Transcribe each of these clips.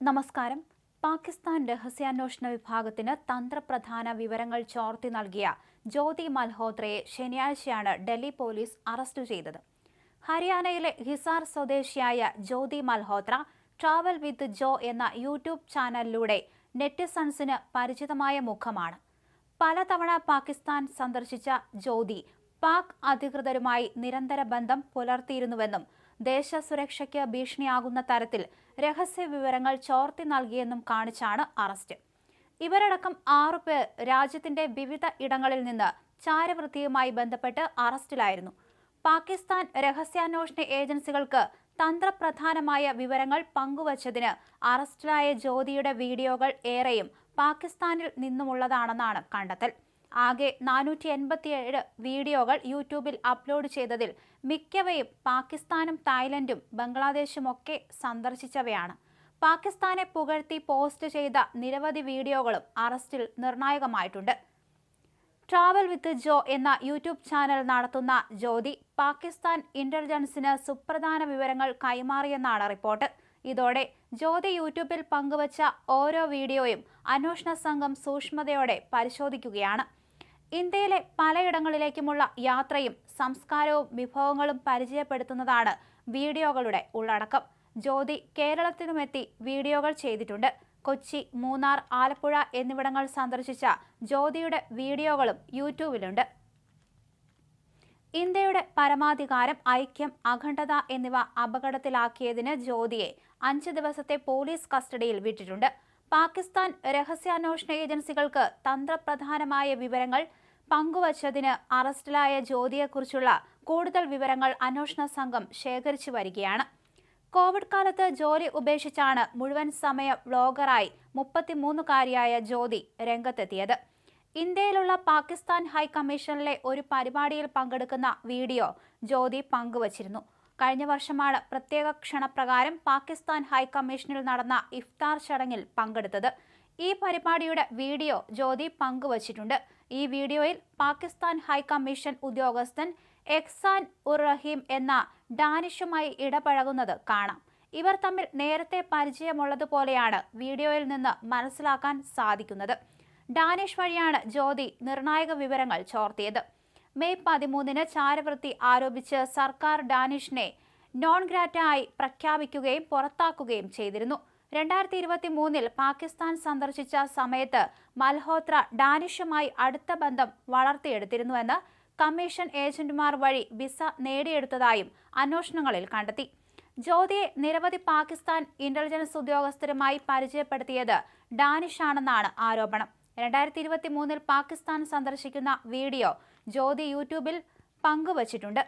നമസ്കാരം. പാകിസ്ഥാൻ രഹസ്യാന്വേഷണ വിഭാഗത്തിന് തന്ത്രപ്രധാന വിവരങ്ങൾ ചോർത്തി നൽകിയ ജ്യോതി മൽഹോത്രയെ ശനിയാഴ്ചയാണ് ഡൽഹി പോലീസ് അറസ്റ്റ് ചെയ്തത്. ഹരിയാനയിലെ ഹിസാർ സ്വദേശിയായ ജ്യോതി മൽഹോത്ര ട്രാവൽ വിത്ത് ജോ എന്ന യൂട്യൂബ് ചാനലിലൂടെ നെറ്റിസൺസിന് പരിചിതമായ മുഖമാണ്. പലതവണ പാകിസ്ഥാൻ സന്ദർശിച്ച ജ്യോതി പാക് അധികൃതരുമായി നിരന്തര ബന്ധം പുലർത്തിയിരുന്നുവെന്നും ദേശസുരക്ഷയ്ക്ക് ഭീഷണിയാകുന്ന തരത്തിൽ രഹസ്യ വിവരങ്ങൾ ചോർത്തി നൽകിയെന്നും കാണിച്ചാണ് അറസ്റ്റ്. ഇവരടക്കം ആറുപേർ രാജ്യത്തിന്റെ വിവിധ ഇടങ്ങളിൽ നിന്ന് ചാരവൃത്തിയുമായി ബന്ധപ്പെട്ട് അറസ്റ്റിലായിരുന്നു. പാകിസ്ഥാൻ രഹസ്യാന്വേഷണ ഏജൻസികൾക്ക് തന്ത്രപ്രധാനമായ വിവരങ്ങൾ പങ്കുവച്ചതിന് അറസ്റ്റിലായ ജ്യോതിയുടെ വീഡിയോകൾ ഏറെയും പാകിസ്ഥാനിൽ നിന്നുമുള്ളതാണെന്നാണ് കണ്ടെത്തൽ. ആകെ നാനൂറ്റി എൺപത്തിയേഴ് വീഡിയോകൾ യൂട്യൂബിൽ അപ്ലോഡ് ചെയ്തതിൽ മിക്കവയും പാകിസ്ഥാനും തായ്ലൻഡും ബംഗ്ലാദേശുമൊക്കെ സന്ദർശിച്ചവയാണ്. പാകിസ്ഥാനെ പുകഴ്ത്തി പോസ്റ്റ് ചെയ്ത നിരവധി വീഡിയോകളും അറസ്റ്റിൽ നിർണായകമായിട്ടുണ്ട്. ട്രാവൽ വിത്ത് ജോ എന്ന യൂട്യൂബ് ചാനൽ നടത്തുന്ന ജ്യോതി പാകിസ്ഥാൻ ഇന്റലിജൻസിന് സുപ്രധാന വിവരങ്ങൾ കൈമാറിയെന്നാണ് റിപ്പോർട്ട്. ഇതോടെ ജ്യോതി യൂട്യൂബിൽ പങ്കുവച്ച ഓരോ വീഡിയോയും അന്വേഷണ സംഘം സൂക്ഷ്മതയോടെ പരിശോധിക്കുകയാണ്. ഇന്ത്യയിലെ പലയിടങ്ങളിലേക്കുമുള്ള യാത്രയും സംസ്കാരവും വിഭവങ്ങളും പരിചയപ്പെടുത്തുന്നതാണ് വീഡിയോകളുടെ ഉള്ളടക്കം. ജ്യോതി കേരളത്തിനുമെത്തി വീഡിയോകൾ ചെയ്തിട്ടുണ്ട്. കൊച്ചി മൂന്നാർ ആലപ്പുഴ എന്നിവിടങ്ങൾ സന്ദർശിച്ച ജ്യോതിയുടെ വീഡിയോകളും യൂട്യൂബിലുണ്ട്. ഇന്ത്യയുടെ പരമാധികാരം ഐക്യം അഖണ്ഡത എന്നിവ അപകടത്തിലാക്കിയതിന് ജ്യോതിയെ അഞ്ച് ദിവസത്തെ പോലീസ് കസ്റ്റഡിയിൽ വിട്ടിട്ടുണ്ട്. പാകിസ്ഥാൻ രഹസ്യാന്വേഷണ ഏജൻസികൾക്ക് തന്ത്രപ്രധാനമായ വിവരങ്ങൾ പങ്കുവച്ചതിന് അറസ്റ്റിലായ ജ്യോതിയെക്കുറിച്ചുള്ള കൂടുതൽ വിവരങ്ങൾ അന്വേഷണ സംഘം ശേഖരിച്ചു വരികയാണ്. കോവിഡ് കാലത്ത് ജോലി ഉപേക്ഷിച്ചാണ് മുഴുവൻ സമയ വ്ളോഗറായി മുപ്പത്തിമൂന്നുകാരിയായ ജ്യോതി രംഗത്തെത്തിയത്. ഇന്ത്യയിലുള്ള പാകിസ്ഥാൻ ഹൈക്കമ്മീഷനിലെ ഒരു പരിപാടിയിൽ പങ്കെടുക്കുന്ന വീഡിയോ ജ്യോതി പങ്കുവച്ചിരുന്നു. കഴിഞ്ഞ വർഷമാണ് പ്രത്യേക ക്ഷണപ്രകാരം പാകിസ്ഥാൻ ഹൈക്കമ്മീഷനിൽ നടന്ന ഇഫ്താർ ചടങ്ങിൽ പങ്കെടുത്തത്. ഈ പരിപാടിയുടെ വീഡിയോ ജ്യോതി പങ്കുവച്ചിട്ടുണ്ട്. ഈ വീഡിയോയിൽ പാകിസ്ഥാൻ ഹൈക്കമ്മീഷൻ ഉദ്യോഗസ്ഥൻ എക്സാൻ ഉർ റഹീം എന്ന ഡാനിഷുമായി ഇടപഴകുന്നത് കാണാം. ഇവർ തമ്മിൽ നേരത്തെ പരിചയമുള്ളതുപോലെയാണ് വീഡിയോയിൽ നിന്ന് മനസ്സിലാക്കാൻ സാധിക്കുന്നത്. ഡാനിഷ് വഴിയാണ് ജ്യോതി നിർണായക വിവരങ്ങൾ ചോർത്തിയത്. മെയ് പതിമൂന്നിന് ചാരവൃത്തി ആരോപിച്ച് സർക്കാർ ഡാനിഷിനെ നോൺ ഗ്രാറ്റായി പ്രഖ്യാപിക്കുകയും പുറത്താക്കുകയും ചെയ്തിരുന്നു. രണ്ടായിരത്തി ഇരുപത്തി മൂന്നിൽ പാകിസ്ഥാൻ സന്ദർശിച്ച സമയത്ത് മൽഹോത്ര ഡാനിഷുമായി അടുത്ത ബന്ധം വളർത്തിയെടുത്തിരുന്നുവെന്ന് കമ്മീഷൻ ഏജന്റുമാർ വഴി വിസ നേടിയെടുത്തതായും അന്വേഷണങ്ങളിൽ കണ്ടെത്തി. ജ്യോതിയെ നിരവധി പാകിസ്ഥാൻ ഇന്റലിജൻസ് ഉദ്യോഗസ്ഥരുമായി പരിചയപ്പെടുത്തിയത് ഡാനിഷാണെന്നാണ് ആരോപണം. രണ്ടായിരത്തി ഇരുപത്തി മൂന്നിൽ പാകിസ്ഥാൻ സന്ദർശിക്കുന്ന വീഡിയോ ജ്യോതി യൂട്യൂബിൽ പങ്കുവച്ചിട്ടുണ്ട്.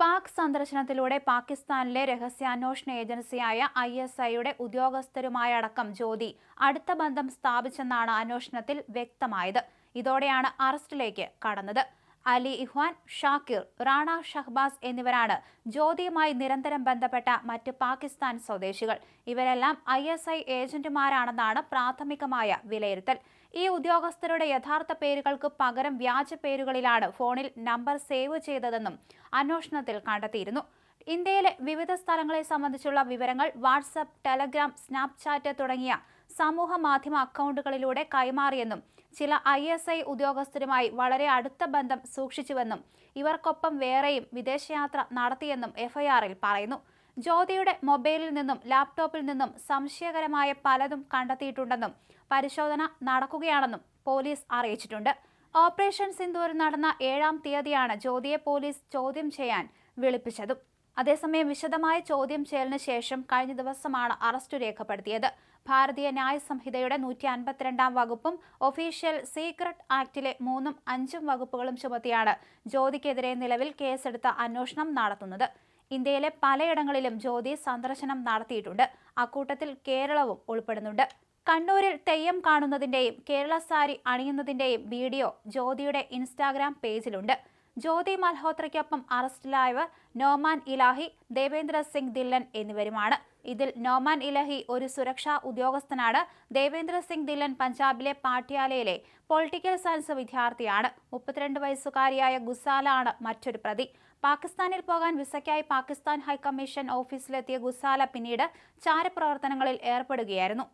പാക് സന്ദർശനത്തിലൂടെ പാകിസ്ഥാനിലെ രഹസ്യാന്വേഷണ ഏജൻസിയായ ഐ എസ് ഐയുടെ ഉദ്യോഗസ്ഥരുമായടക്കം ജ്യോതി അടുത്ത ബന്ധം സ്ഥാപിച്ചെന്നാണ് അന്വേഷണത്തിൽ വ്യക്തമായത്. ഇതോടെയാണ് അറസ്റ്റിലേക്ക് കടന്നത്. അലി ഇഹ്വാൻ ഷാക്കിർ റാണ ഷഹ്ബാസ് എന്നിവരാണ് ജ്യോതിയുമായി നിരന്തരം ബന്ധപ്പെട്ട മറ്റ് പാകിസ്ഥാൻ സ്വദേശികൾ. ഇവരെല്ലാം ഐ എസ് ഐ ഏജന്റുമാരാണെന്നാണ് പ്രാഥമികമായ വിലയിരുത്തൽ. ഈ ഉദ്യോഗസ്ഥരുടെ യഥാർത്ഥ പേരുകൾക്ക് പകരം വ്യാജ പേരുകളിലാണ് ഫോണിൽ നമ്പർ സേവ് ചെയ്തതെന്നും അന്വേഷണത്തിൽ കണ്ടെത്തിയിരുന്നു. ഇന്ത്യയിലെ വിവിധ സ്ഥലങ്ങളെ സംബന്ധിച്ചുള്ള വിവരങ്ങൾ വാട്സപ്പ് ടെലഗ്രാം സ്നാപ്ചാറ്റ് തുടങ്ങിയ സമൂഹ മാധ്യമ അക്കൗണ്ടുകളിലൂടെ കൈമാറിയെന്നും ചില ഐ എസ് ഐ ഉദ്യോഗസ്ഥരുമായി വളരെ അടുത്ത ബന്ധം സൂക്ഷിച്ചുവെന്നും ഇവർക്കൊപ്പം വേറെയും വിദേശയാത്ര നടത്തിയെന്നും എഫ്ഐആറിൽ പറയുന്നു. ജ്യോതിയുടെ മൊബൈലിൽ നിന്നും ലാപ്ടോപ്പിൽ നിന്നും സംശയകരമായ പലതും കണ്ടെത്തിയിട്ടുണ്ടെന്നും പരിശോധന നടക്കുകയാണെന്നും പോലീസ് അറിയിച്ചിട്ടുണ്ട്. ഓപ്പറേഷൻ സിന്ദൂർ നടന്ന ഏഴാം തീയതിയാണ് ജ്യോതിയെ പോലീസ് ചോദ്യം ചെയ്യാൻ വിളിപ്പിച്ചതും. അതേസമയം വിശദമായ ചോദ്യം ചെയ്യലിന് ശേഷം കഴിഞ്ഞ ദിവസമാണ് അറസ്റ്റ് രേഖപ്പെടുത്തിയത്. ഭാരതീയ ന്യായ സംഹിതയുടെ നൂറ്റി അൻപത്തിരണ്ടാം വകുപ്പും ഒഫീഷ്യൽ സീക്രട്ട് ആക്ടിലെ മൂന്നും അഞ്ചും വകുപ്പുകളും ചുമത്തിയാണ് ജ്യോതിക്കെതിരെ നിലവിൽ കേസെടുത്ത അന്വേഷണം നടത്തുന്നത്. ഇന്ത്യയിലെ പലയിടങ്ങളിലും ജ്യോതി സന്ദർശനം നടത്തിയിട്ടുണ്ട്. അക്കൂട്ടത്തിൽ കേരളവും ഉൾപ്പെടുന്നുണ്ട്. കണ്ണൂരിൽ തെയ്യം കാണുന്നതിന്റെയും കേരള സാരി അണിയുന്നതിന്റെയും വീഡിയോ ജ്യോതിയുടെ ഇൻസ്റ്റാഗ്രാം പേജിലുണ്ട്. ജ്യോതി മൽഹോത്രയ്ക്കൊപ്പം അറസ്റ്റിലായവർ നോമാൻ ഇലാഹി ദേവേന്ദ്ര സിംഗ് ദില്ലൻ എന്നിവരുമാണ്. ഇതിൽ നോമാൻ ഇലഹി ഒരു സുരക്ഷാ ഉദ്യോഗസ്ഥനാണ്. ദേവേന്ദ്ര സിംഗ് ദില്ലൻ പഞ്ചാബിലെ പാട്യാലയിലെ പൊളിറ്റിക്കൽ സയൻസ് വിദ്യാർത്ഥിയാണ്. മുപ്പത്തിരണ്ട് വയസ്സുകാരിയായ ഗുസാല ആണ് മറ്റൊരു പ്രതി. പാകിസ്ഥാനിൽ പോകാൻ വിസയ്ക്കായി പാകിസ്ഥാൻ ഹൈക്കമ്മീഷൻ ഓഫീസിലെത്തിയ ഗുസാല പിന്നീട് ചാരപ്രവർത്തനങ്ങളിൽ ഏർപ്പെടുകയായിരുന്നു.